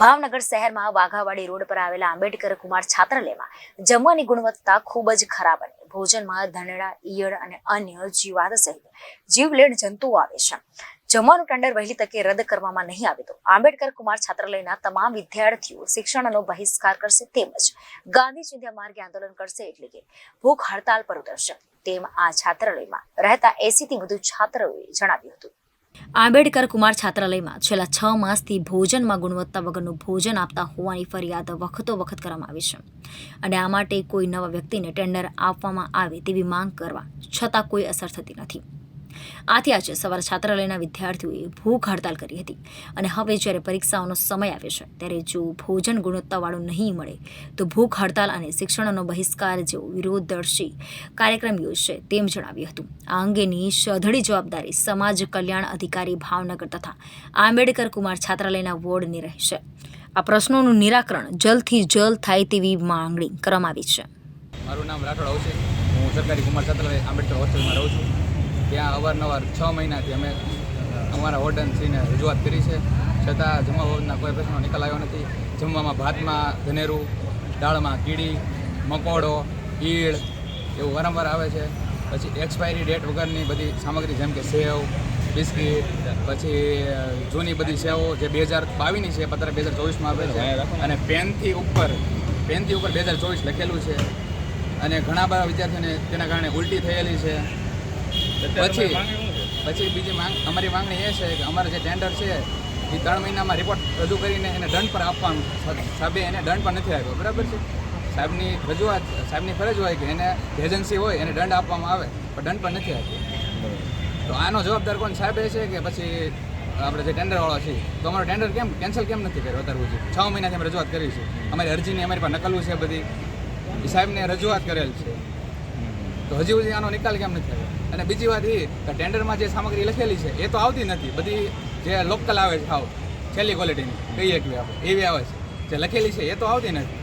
ભાવનગર શહેરમાં વાઘાવાડી રોડ પર આવેલા આંબેડકર કુમાર છાત્રાલયમાં જમવાની ગુણવત્તા ખૂબ જ ખરાબ અને ભોજનમાં ધનેડા, ઈયળ અને અન્ય જીવાત સહિત જીવલેણ જંતુઓ આવે છે. જમવાનું ટેન્ડર વહેલી તકે રદ કરવામાં નહીં આવે તો આંબેડકર કુમાર છાત્રાલયના તમામ વિદ્યાર્થીઓ શિક્ષણનો બહિષ્કાર કરશે તેમજ ગાંધી ચિંધ્યા માર્ગે આંદોલન કરશે એટલે કે ભૂખ હડતાલ પર ઉતરશે. તેમ આ છાત્રાલયમાં રહેતા એસીથી વધુ છાત્રોએ જણાવ્યું હતું. આંબેડકર કુમાર છાત્રાલયમાં છેલ્લા છ માસથી ભોજનમાં ગુણવત્તા વગરનું ભોજન આપતા હોવાની ફરિયાદ વખતો વખત કરવામાં આવી છે. અને આ માટે કોઈ નવા વ્યક્તિને ટેન્ડર આપવામાં આવે તેવી માંગ કરવા છતાં કોઈ અસર થતી નથી. આથી આજે સવારે છાત્રાલયના વિદ્યાર્થીઓએ ભૂખ હડતાલ કરી હતી અને હવે જ્યારે પરીક્ષાઓનો સમય આવે છે, ત્યારે જો ભોજન ગુણવત્તાવાળું નહીં મળે, તો ભૂખ હડતાલ અને શિક્ષણનો બહિષ્કાર જેવો વિરોધદર્શી કાર્યક્રમ યોજશે તેમ જણાવ્યું હતું. આ અંગેની સધળી જવાબદારી સમાજ કલ્યાણ અધિકારી ભાવનગર તથા આંબેડકર કુમાર છાત્રાલયના વોર્ડની રહેશે. આ પ્રશ્નોનું નિરાકરણ જલ્દથી જલ્દ થાય તેવી માંગણી કરવામાં આવી છે. મારું નામ રાઠોડ હું સરકારી કુમાર છાત્રાલય આંબેડકર હોસ્ટેલમાં રહું છું. ત્યાં અવારનવાર છ મહિનાથી અમે અમારા વોર્ડનશ્રીને રજૂઆત કરી છે. છતાં જમવા બાબતના કોઈ પ્રશ્નો નિકાલ આવ્યો નથી. જમવામાં ભાતમાં ધનેરું દાળમાં કીડી, મકોડો, ઈળ એવું વારંવાર આવે છે. પછી એક્સપાયરી ડેટ વગરની બધી સામગ્રી જેમ કે સેવ, બિસ્કીટ, પછી જૂની બધી સેવો જે બે હજાર બાવીસની છે, પત્ર બે હજાર ચોવીસમાં આવે છે. અને પેનથી ઉપર પેનથી ઉપર બે હજાર ચોવીસ લખેલું છે. અને ઘણા બધા વિદ્યાર્થીઓને તેના કારણે ઉલટી થયેલી છે. પછી પછી બીજી માંગ અમારી માંગણી એ છે કે અમારે જે ટેન્ડર છે એ ત્રણ મહિનામાં રિપોર્ટ રજૂ કરીને એને દંડ પર આપવાનું સાહેબે એને દંડ પણ નથી આપ્યો. બરાબર છે? સાહેબની રજૂઆત સાહેબની ફરજ હોય કે એને એજન્સી હોય એને દંડ આપવામાં આવે પણ દંડ પણ નથી આપ્યો. તો આનો જવાબદાર કોણ? સાહેબ એ છે કે પછી આપણે જે ટેન્ડરવાળો છે. તો અમારો ટેન્ડર કેમ કેન્સલ કેમ નથી કર્યો અત્યાર સુધી? છ મહિનાથી અમે રજૂઆત કરી છે. અમારી અરજીની અમારી પાસે નકલું છે બધી. એ સાહેબને રજૂઆત કરેલ છે. તો હજી સુધી આનો નિકાલ કેમ નથી આવ્યો? અને બીજી વાત એ કે ટેન્ડરમાં જે સામગ્રી લખેલી છે, એ તો આવતી નથી. બધી જે લોકલ આવે છે ખાવ છેલ્લી ક્વોલિટીની કહીએ કે આપણે એવી આવે છે. જે લખેલી છે, એ તો આવતી નથી.